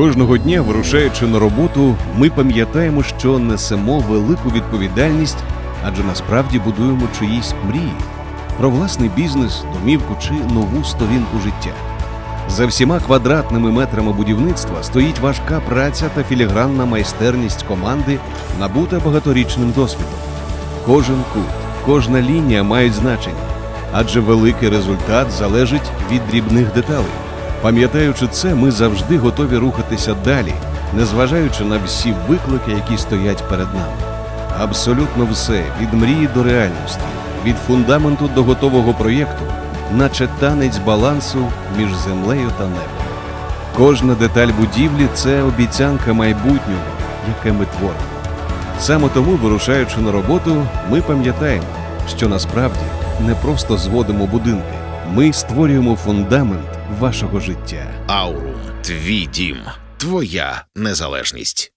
Кожного дня, вирушаючи на роботу, ми пам'ятаємо, що несемо велику відповідальність, адже насправді будуємо чиїсь мрії про власний бізнес, домівку чи нову сторінку життя. За всіма квадратними метрами будівництва стоїть важка праця та філігранна майстерність команди, набута багаторічним досвідом. Кожен кут, кожна лінія мають значення, адже великий результат залежить від дрібних деталей. Пам'ятаючи це, ми завжди готові рухатися далі, незважаючи на всі виклики, які стоять перед нами. Абсолютно все від мрії до реальності, від фундаменту до готового проєкту, наче танець балансу між землею та небом. Кожна деталь будівлі це обіцянка майбутнього, яке ми творимо. Саме тому, вирушаючи на роботу, ми пам'ятаємо, що насправді не просто зводимо будинки, ми створюємо фундамент вашого життя. Аурум, твій дім, твоя незалежність.